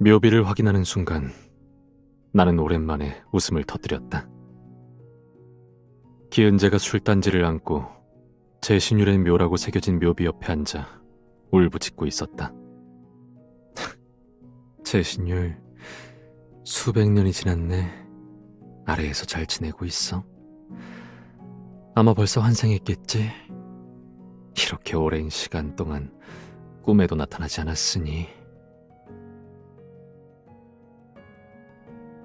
묘비를 확인하는 순간 나는 오랜만에 웃음을 터뜨렸다. 기은재가 술단지를 안고 제 신율의 묘라고 새겨진 묘비 옆에 앉아 울부짖고 있었다. 제 신율 수백 년이 지났네. 아래에서 잘 지내고 있어. 아마 벌써 환생했겠지. 이렇게 오랜 시간 동안 꿈에도 나타나지 않았으니.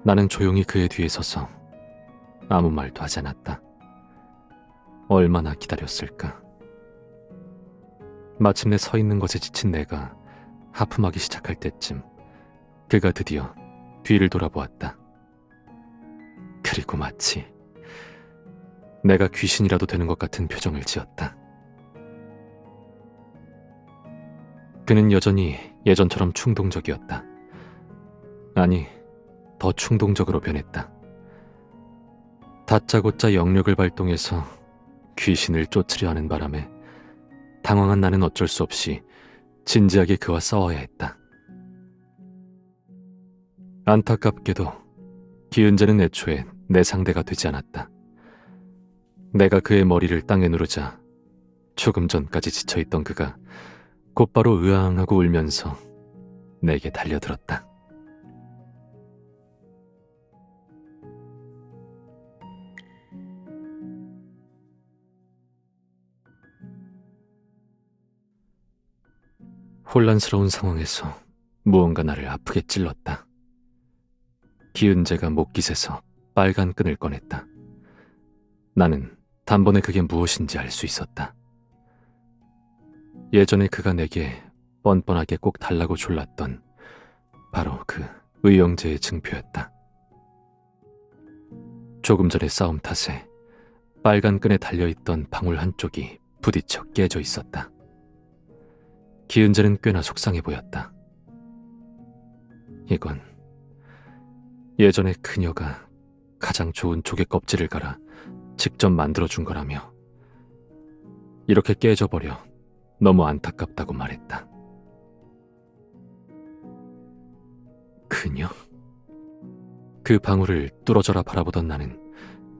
나는 조용히 그의 뒤에 서서 아무 말도 하지 않았다. 얼마나 기다렸을까. 마침내 서 있는 것에 지친 내가 하품하기 시작할 때쯤 그가 드디어 뒤를 돌아보았다. 그리고 마치 내가 귀신이라도 되는 것 같은 표정을 지었다. 그는 여전히 예전처럼 충동적이었다. 아니, 더 충동적으로 변했다. 다짜고짜 영력을 발동해서 귀신을 쫓으려 하는 바람에 당황한 나는 어쩔 수 없이 진지하게 그와 싸워야 했다. 안타깝게도 기은재는 애초에 내 상대가 되지 않았다. 내가 그의 머리를 땅에 누르자 조금 전까지 지쳐있던 그가 곧바로 으앙하고 울면서 내게 달려들었다. 혼란스러운 상황에서 무언가 나를 아프게 찔렀다. 기은재가 목깃에서 빨간 끈을 꺼냈다. 나는 단번에 그게 무엇인지 알 수 있었다. 예전에 그가 내게 뻔뻔하게 꼭 달라고 졸랐던 바로 그 의형제의 증표였다. 조금 전의 싸움 탓에 빨간 끈에 달려있던 방울 한쪽이 부딪혀 깨져 있었다. 기은재는 꽤나 속상해 보였다. 이건 예전에 그녀가 가장 좋은 조개 껍질을 갈아 직접 만들어준 거라며 이렇게 깨져버려 너무 안타깝다고 말했다. 그녀? 그 방울을 뚫어져라 바라보던 나는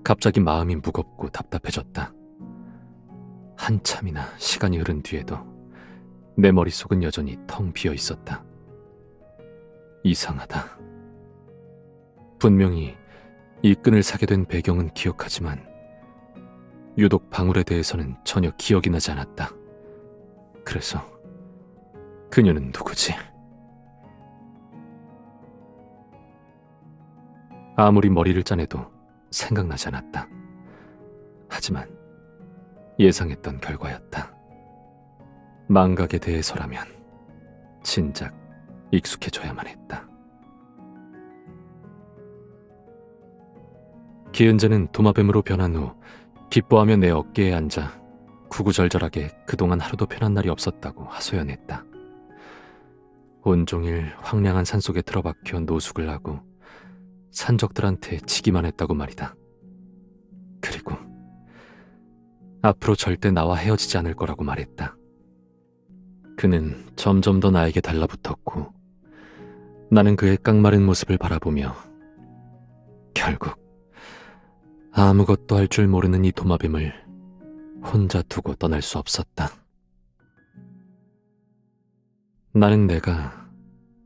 갑자기 마음이 무겁고 답답해졌다. 한참이나 시간이 흐른 뒤에도 내 머릿속은 여전히 텅 비어 있었다. 이상하다. 분명히 이 끈을 사게 된 배경은 기억하지만 유독 방울에 대해서는 전혀 기억이 나지 않았다. 그래서 그녀는 누구지? 아무리 머리를 짜내도 생각나지 않았다. 하지만 예상했던 결과였다. 망각에 대해서라면 진작 익숙해져야만 했다. 기은재는 도마뱀으로 변한 후 기뻐하며 내 어깨에 앉아 구구절절하게 그동안 하루도 편한 날이 없었다고 하소연했다. 온종일 황량한 산속에 들어박혀 노숙을 하고 산적들한테 지기만 했다고 말이다. 그리고 앞으로 절대 나와 헤어지지 않을 거라고 말했다. 그는 점점 더 나에게 달라붙었고 나는 그의 깡마른 모습을 바라보며 결국 아무것도 할 줄 모르는 이 도마뱀을 혼자 두고 떠날 수 없었다. 나는 내가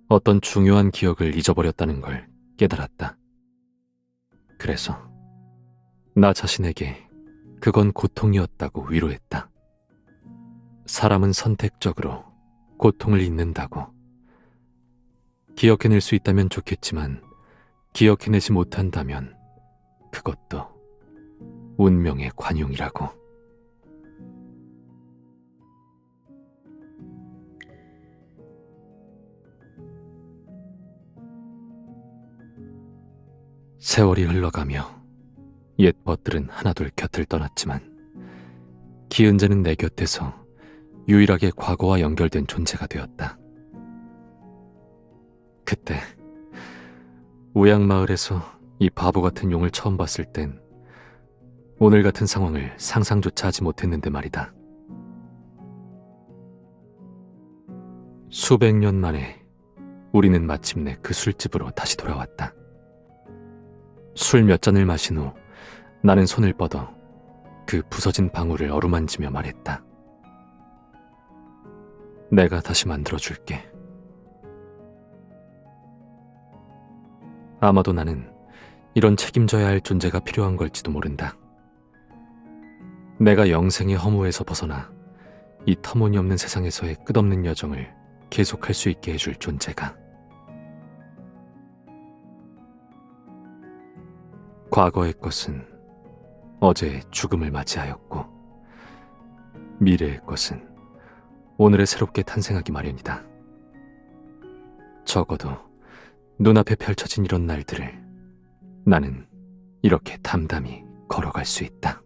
어떤 중요한 기억을 잊어버렸다는 걸 깨달았다. 그래서 나 자신에게 그건 고통이었다고 위로했다. 사람은 선택적으로 고통을 잊는다고. 기억해낼 수 있다면 좋겠지만 기억해내지 못한다면 그것도 운명의 관용이라고. 세월이 흘러가며 옛 벗들은 하나둘 곁을 떠났지만 기은재는 내 곁에서 유일하게 과거와 연결된 존재가 되었다. 그때 우양마을에서 이 바보 같은 용을 처음 봤을 땐 오늘 같은 상황을 상상조차 하지 못했는데 말이다. 수백 년 만에 우리는 마침내 그 술집으로 다시 돌아왔다. 술 몇 잔을 마신 후 나는 손을 뻗어 그 부서진 방울을 어루만지며 말했다. 내가 다시 만들어줄게. 아마도 나는 이런 책임져야 할 존재가 필요한 걸지도 모른다. 내가 영생의 허무에서 벗어나 이 터무니없는 세상에서의 끝없는 여정을 계속할 수 있게 해줄 존재가. 과거의 것은 어제의 죽음을 맞이하였고, 미래의 것은 오늘의 새롭게 탄생하기 마련이다. 적어도 눈앞에 펼쳐진 이런 날들을 나는 이렇게 담담히 걸어갈 수 있다.